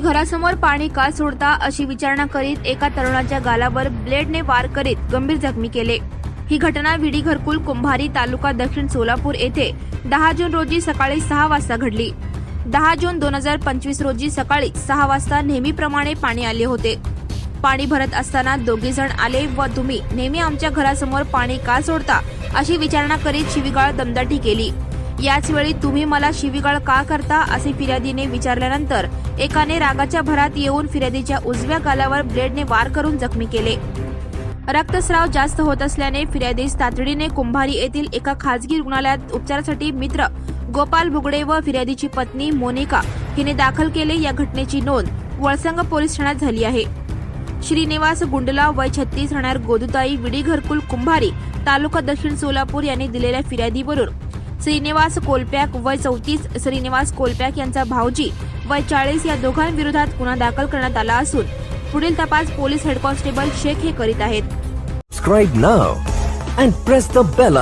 घरासमोर पाणी का सोडता अशी विचारणा करीत एका तरुणाच्या गालावर ब्लेडने वार करीत गंभीर जखमी केले. ही घटना विडी घरकुल कुंभारी तालुका दक्षिण सोलापूर येथे दहा जून रोजी सकाळी सहा वाजता घडली. दहा जून दोन हजार पंचवीस रोजी सकाळी सहा वाजता नेहमीप्रमाणे पाणी आले होते. पाणी भरत असताना दोघे जण आले व तुम्ही नेहमी आमच्या घरासमोर पाणी का सोडता अशी विचारणा करीत शिवीगाळ दमदाटी केली. याचवेळी तुम्ही मला शिवीगाळ का करता असे फिर्यादीने विचारल्यानंतर एकाने रागाच्या भरात येऊन फिर्यादीच्या उजव्या गालावर ब्लेडने वार करून जखमी केले. रक्तस्राव जास्त होत असल्याने फिर्यादीस तातडीने कुंभारी येथील एका खासगी रुग्णालयात उपचारासाठी मित्र गोपाल बुगडे व फिर्यादीची पत्नी मोनिका हिने दाखल केले या घटनेची नोंद वळसंग पोलीस ठाण्यात झाली आहे. श्रीनिवास गुंडला वय छत्तीस राहणार गोदुताई विडी घरकुल कुंभारी तालुका दक्षिण सोलापूर यांनी दिलेल्या फिर्यादीवरून श्रीनिवास कोलप्याक वय चौतीस. श्रीनिवास कोलप्याक यांचा भाऊजी वय चाळीस या दोघांविरोधात गुन्हा दाखल करण्यात आला असून पुढील तपास पोलीस हेड कॉन्स्टेबल शेख हे करीत आहेत. Subscribe now and press the bell